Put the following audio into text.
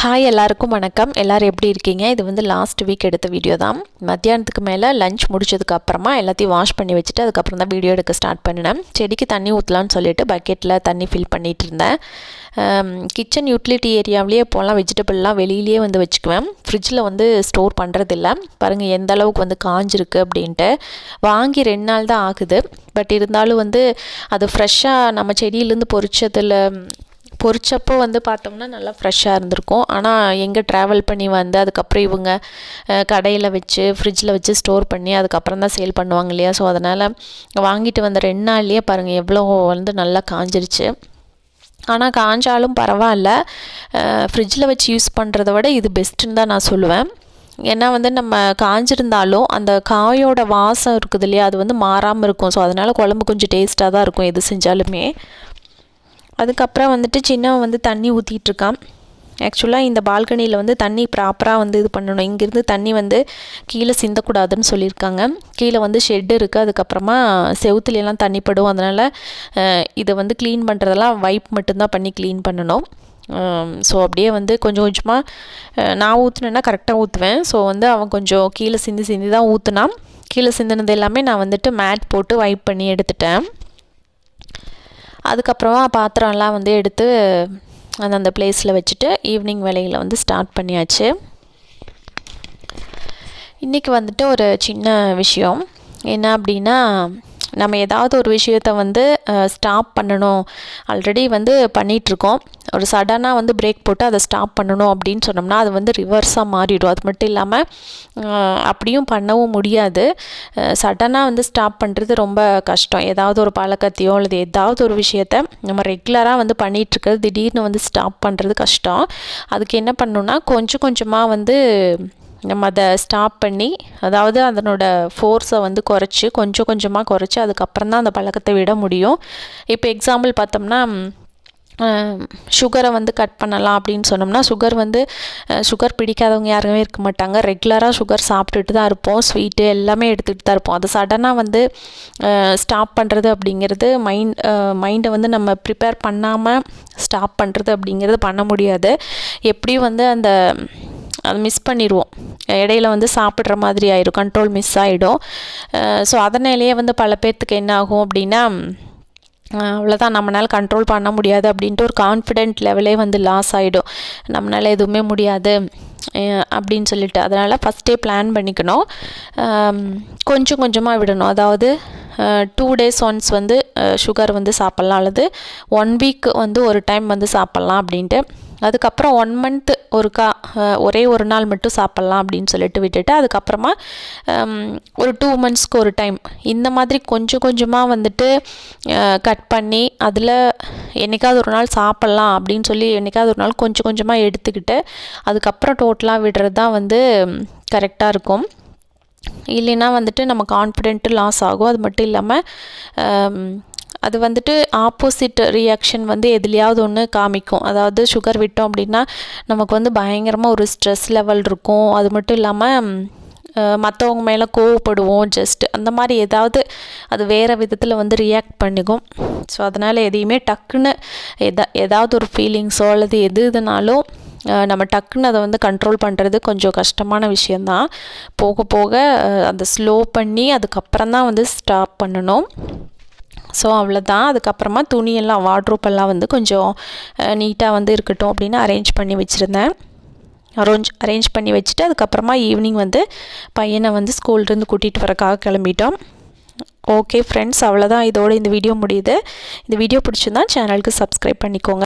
Hi எல்லாருக்கும் வணக்கம். எல்லோரும் எப்படி இருக்கீங்க? இது வந்து லாஸ்ட் வீக் எடுத்த வீடியோ தான். மத்தியானத்துக்கு மேலே லஞ்ச் முடிச்சதுக்கு அப்புறமா எல்லாத்தையும் வாஷ் பண்ணி வச்சுட்டு அதுக்கப்புறம் தான் வீடியோ எடுக்க ஸ்டார்ட் பண்ணினேன். செடிக்கு தண்ணி ஊற்றலான்னு சொல்லிட்டு பக்கெட்டில் தண்ணி ஃபில் பண்ணிகிட்டு இருந்தேன். கிச்சன் யூட்டிலிட்டி ஏரியாவிலேயே போகலாம் வெஜிடபிள்லாம் வெளியிலேயே வந்து வச்சுக்குவேன். ஃப்ரிட்ஜில் வந்து ஸ்டோர் பண்ணுறதில்ல பாருங்கள் எந்த அளவுக்கு வந்து காஞ்சிருக்கு அப்படின்ட்டு. வாங்கி ரெண்டு நாள் தான் ஆகுது. பட் இருந்தாலும் வந்து அது ஃப்ரெஷ்ஷாக நம்ம செடியிலேருந்து பொறிச்சதில் பொரிச்சப்போ வந்து பார்த்தோம்னா நல்லா ஃப்ரெஷ்ஷாக இருந்திருக்கும். ஆனால் எங்கே ட்ராவல் பண்ணி வந்து அதுக்கப்புறம் இவங்க கடையில் வச்சு ஃப்ரிட்ஜில் வச்சு ஸ்டோர் பண்ணி அதுக்கப்புறம் தான் சேல் பண்ணுவாங்க இல்லையா? ஸோ அதனால் வாங்கிட்டு வந்த ரெண்டு நாள்லேயே பாருங்கள் எவ்வளோ வந்து நல்லா காஞ்சிருச்சு. ஆனால் காஞ்சாலும் பரவாயில்ல. ஃப்ரிட்ஜில் வச்சு யூஸ் பண்ணுறத விட இது பெஸ்ட்டுன்னு தான் நான் சொல்லுவேன். ஏன்னா வந்து நம்ம காஞ்சிருந்தாலும் அந்த காயோட வாசம் இருக்குது இல்லையா? அது வந்து மாறாமல் இருக்கும். ஸோ அதனால் குழம்பு கொஞ்சம் டேஸ்ட்டாக தான் இருக்கும் எது செஞ்சாலுமே. அதுக்கப்புறம் வந்துட்டு சின்னவன் வந்து தண்ணி ஊற்றிட்டுருக்கான் ஆக்சுவலாக இந்த பால்கனியில் வந்து தண்ணி ப்ராப்பராக வந்து இது பண்ணணும். இங்கேருந்து தண்ணி வந்து கீழே சிந்தக்கூடாதுன்னு சொல்லியிருக்காங்க. கீழே வந்து ஷெட் இருக்குது அதுக்கப்புறமா செவுத்துலலாம் தண்ணி படும். அதனால் இதை வந்து க்ளீன் பண்ணுறதெல்லாம் வைப் மட்டும்தான் பண்ணி க்ளீன் பண்ணணும். ஸோ அப்படியே வந்து கொஞ்சம் கொஞ்சமாக நான் ஊற்றுனேன்னா கரெக்டாக ஊற்றுவேன் ஸோ வந்து அவன் கொஞ்சம் கீழே சிந்தி சிந்தி தான் ஊற்றுனான் கீழே சிந்தினது எல்லாமே நான் வந்துட்டு மேட் போட்டு வைப் பண்ணி எடுத்துட்டேன். அதுக்கப்புறமா பாத்திரம்லாம் வந்து எடுத்து அந்தந்த பிளேஸில் வச்சுட்டு ஈவினிங் வேலையில் வந்து ஸ்டார்ட் பண்ணியாச்சு. இன்றைக்கி வந்துட்டு ஒரு சின்ன விஷயம். என்ன அப்படின்னா நம்ம ஏதாவது ஒரு விஷயத்த வந்து ஸ்டாப் பண்ணணும். ஆல்ரெடி வந்து பண்ணிகிட்ருக்கோம் ஒரு சடனாக வந்து பிரேக் போட்டு அதை ஸ்டாப் பண்ணணும் அப்படின்னு சொன்னோம்னா அது வந்து ரிவர்ஸாக மாறிடும். அது மட்டும் இல்லாமல் அப்படியும் பண்ணவும் முடியாது. சடனாக வந்து ஸ்டாப் பண்ணுறது ரொம்ப கஷ்டம். ஏதாவது ஒரு பழக்கத்தையோ அல்லது ஏதாவது ஒரு விஷயத்த நம்ம ரெகுலராக வந்து பண்ணிகிட்ருக்கிறது திடீர்னு வந்து ஸ்டாப் பண்ணுறது கஷ்டம். அதுக்கு என்ன பண்ணணுன்னா கொஞ்சம் கொஞ்சமாக வந்து நம்ம அதை ஸ்டாப் பண்ணி அதாவது அதனோட ஃபோர்ஸை வந்து குறைச்சி கொஞ்சம் கொஞ்சமாக குறைச்சி அதுக்கப்புறம் தான் அந்த பழக்கத்தை விட முடியும். இப்போ எக்ஸாம்பிள் பார்த்தோம்னா சுகரை வந்து கட் பண்ணலாம் அப்படின்னு சொன்னோம்னா சுகர் வந்து சுகர் பிடிக்காதவங்க யாருமே இருக்க மாட்டாங்க. ரெகுலராக சுகர் சாப்பிட்டுட்டு தான் இருப்போம். ஸ்வீட்டு எல்லாமே எடுத்துகிட்டு தான் இருப்போம். அதை சடனாக வந்து ஸ்டாப் பண்ணுறது அப்படிங்கிறது மைண்ட் மைண்டை வந்து நம்ம ப்ரிப்பேர் பண்ணாமல் ஸ்டாப் பண்ணுறது அப்படிங்கிறது பண்ண முடியாது. எப்படியும் வந்து அந்த அது மிஸ் பண்ணிடுவோம் இடையில வந்து சாப்பிட்ற மாதிரி ஆயிடும் கண்ட்ரோல் மிஸ் ஆகிடும் ஸோ அதனாலேயே வந்து பல பேர்த்துக்கு என்ன ஆகும் அப்படின்னா அவ்வளோதான் நம்மளால் கண்ட்ரோல் பண்ண முடியாது அப்படின்ட்டு ஒரு கான்ஃபிடென்ட் லெவலே வந்து லாஸ் ஆகிடும் நம்மளால் எதுவுமே முடியாது அப்படின்னு சொல்லிட்டு. அதனால் ஃபஸ்ட்டே பிளான் பண்ணிக்கணும். கொஞ்சம் கொஞ்சமாக விடணும். அதாவது டூ டேஸ் ஒன்ஸ் வந்து சுகர் வந்து சாப்பிட்லாம். அல்லது ஒன் வீக் வந்து ஒரு டைம் வந்து சாப்பிட்லாம் அப்படின்ட்டு. அதுக்கப்புறம் ஒன் மந்த்து ஒருக்கா ஒரே ஒரு நாள் மட்டும் சாப்பிட்லாம் அப்படின்னு சொல்லிட்டு விட்டுட்டு அதுக்கப்புறமா ஒரு டூ மந்த்ஸ்க்கு ஒரு டைம் இந்த மாதிரி கொஞ்சம் கொஞ்சமாக வந்துட்டு கட் பண்ணி அதில் என்றைக்காவது ஒரு நாள் சாப்பிட்லாம் அப்படின்னு சொல்லி என்றைக்காவது ஒரு நாள் கொஞ்சம் கொஞ்சமாக எடுத்துக்கிட்டு அதுக்கப்புறம் டோட்டலாக விடுறது தான் வந்து கரெக்டாக இருக்கும். இல்லைன்னா வந்துட்டு நம்ம கான்ஃபிடென்ட்டு லாஸ் ஆகும். அது மட்டும் இல்லாமல் அது வந்துட்டு ஆப்போசிட் ரியாக்ஷன் வந்து எதுலையாவது ஒன்று காமிக்கும். அதாவது சுகர் விட்டோம் அப்படின்னா நமக்கு வந்து பயங்கரமாக ஒரு ஸ்ட்ரெஸ் லெவல் இருக்கும். அது மட்டும் இல்லாமல் மற்றவங்க மேலே கோவப்படுவோம் ஜஸ்ட் அந்த மாதிரி ஏதாவது அது வேறு விதத்தில் வந்து ரியாக்ட் பண்ணிக்கும். ஸோ அதனால் எதையுமே டக்குன்னு எதா ஏதாவது ஒரு ஃபீலிங்ஸோ அல்லது எது இதுனாலும் நம்ம டக்குன்னு அதை வந்து கண்ட்ரோல் பண்ணுறது கொஞ்சம் கஷ்டமான விஷயந்தான் போக போக அதை ஸ்லோ பண்ணி அதுக்கப்புறம் தான் வந்து ஸ்டாப் பண்ணணும். ஸோ அவ்வளோதான் அதுக்கப்புறமா துணியெல்லாம் வாட்ரூப்பெல்லாம் வந்து கொஞ்சம் நீட்டாக வந்து இருக்கட்டும் அப்படின்னு அரேஞ்ச் பண்ணி வச்சுருந்தேன். அரேஞ்ச் அரேஞ்ச் பண்ணி வச்சுட்டு அதுக்கப்புறமா ஈவினிங் வந்து பையனை வந்து ஸ்கூல்லேருந்து கூட்டிகிட்டு வரக்காக கிளம்பிட்டோம். ஓகே ஃப்ரெண்ட்ஸ் அவ்வளோதான் இதோட இந்த வீடியோ முடியுது. இந்த வீடியோ பிடிச்சிருந்தா சேனலுக்கு சப்ஸ்கிரைப் பண்ணிக்கோங்க.